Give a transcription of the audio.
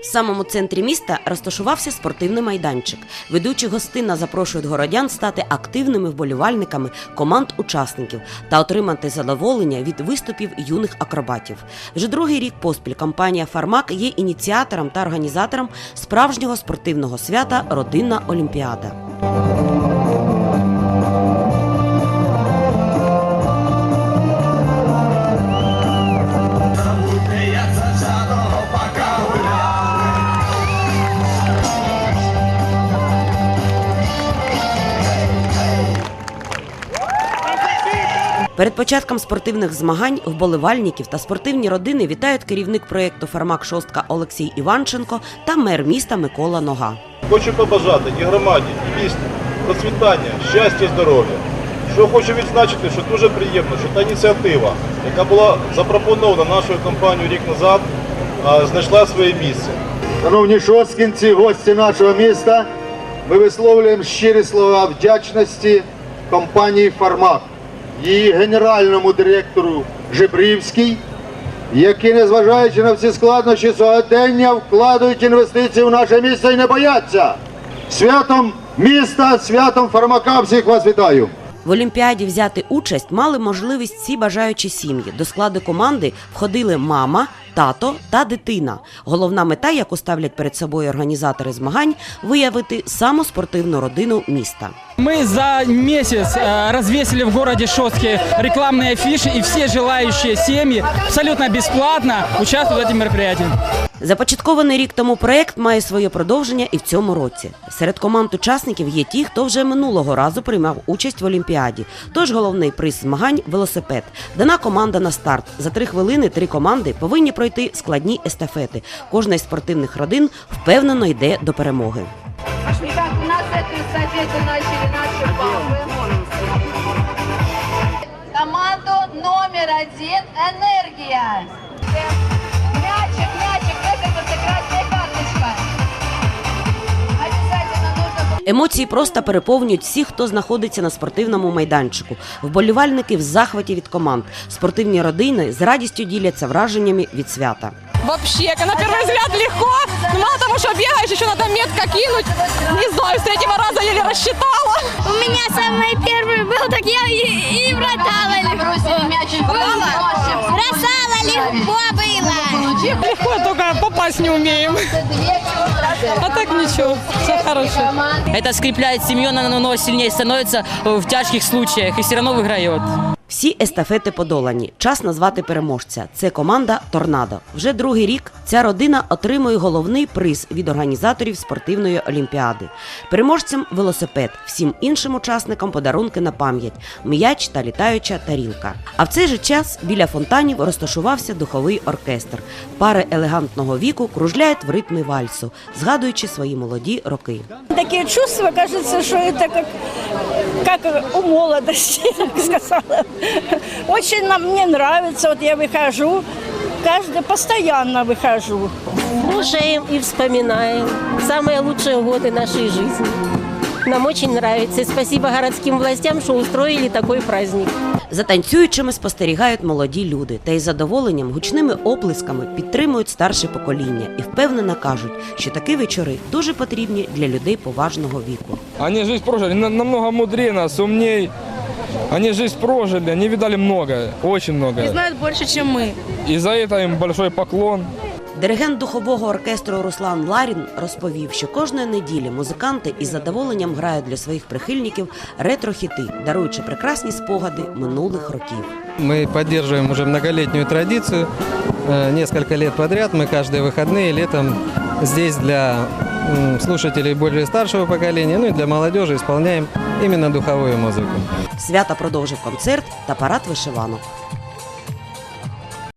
В самому центрі міста розташувався спортивний майданчик. Ведучі гостина запрошують городян стати активними вболівальниками команд учасників та отримати задоволення від виступів юних акробатів. Вже другий рік поспіль компанія Фармак є ініціатором та організатором справжнього спортивного свята Родинна Олімпіада. Перед початком спортивних змагань вболівальників та спортивні родини вітають керівник проєкту Фармак Шостка Олексій Іванченко та мер міста Микола Нога. Хочу побажати і громаді, і місту процвітання, щастя здоров'я. Що хочу відзначити, що дуже приємно, що та ініціатива, яка була запропонована нашою компанією рік назад, знайшла своє місце. Шановні шосткінці, гості нашого міста, ми висловлюємо щирі слова вдячності компанії Фармак, її генеральному директору Жебрівський, які, незважаючи на всі складнощі сьогодення, вкладають інвестиції в наше місто і не бояться. Святом міста, святом Фармака всіх вас вітаю! В Олімпіаді взяти участь мали можливість всі бажаючі сім'ї. До складу команди входили мама, тато та дитина. Головна мета, яку ставлять перед собою організатори змагань, виявити саму спортивну родину міста. Мы за месяц э, развесили в городе Шостке рекламные афиши, и все желающие семьи абсолютно бесплатно участвуют в этом мероприятии. Започаткований рік тому проект має своє продовження і в цьому році. Серед команд учасників є ті, хто вже минулого разу приймав участь в Олімпіаді. Тож головний приз змагань велосипед. Дана команда на старт. За три хвилини три команди повинні пройти складні естафети. Кожна із спортивних родин впевнено йде до перемоги. Итак, у нас эту эстафету начали наши папы. Команду номер один «Энергия». Емоції просто переповнюють всіх, хто знаходиться на спортивному майданчику. Вболівальники в захваті від команд. Спортивні родини з радістю діляться враженнями від свята. Вообще, на первый взгляд легко, но мало того, что бегаешь, еще надо метко кинуть. Не знаю, с третьего раза еле рассчитала. У меня самый первый был, так я и, и бросала легко. бросили мячик. Бросим. Бросала легко было. Легко, только попасть не умеем. А так ничего, все хорошо. Это скрепляет семью, она намного сильнее становится в тяжких случаях и все равно выиграет. Всі естафети подолані. Час назвати переможця. Це команда Торнадо. Вже другий рік ця родина отримує головний приз від організаторів спортивної олімпіади. Переможцям велосипед, всім іншим учасникам подарунки на пам'ять, м'яч та літаюча тарілка. А в цей же час біля фонтанів розташувався духовий оркестр. Пари елегантного віку кружляють в ритмі вальсу, згадуючи свої молоді роки. Такие чувства, кажется, что это как, как у молодости, я так сказала. Очень нам мне нравится, вот я выхожу, каждый постоянно выхожу. Слушаем и вспоминаем самые лучшие годы нашей жизни. Нам очень нравится. И спасибо городским властям, что устроили такой праздник. За танцюючими спостерігають молоді люди та із задоволенням гучними оплесками підтримують старше покоління і впевнено кажуть, що такі вечори дуже потрібні для людей поважного віку. Они жизнь прожили на- намного мудрее нас, умней. Они жизнь прожили, они видали много, очень много. Знают больше, чем мы. И за это им большой поклон. Диригент духового оркестру Руслан Ларін розповів, що кожної неділі музиканти із задоволенням грають для своїх прихильників ретро-хіти, даруючи прекрасні спогади минулих років. Мы поддерживаем уже многолетнюю традицию. Э, Несколько лет подряд мы каждые выходные летом здесь для м, слушателей более старшего поколения, ну и для молодежи исполняем именно духовую музыку. Свято продовжив концерт та парад вишиванок.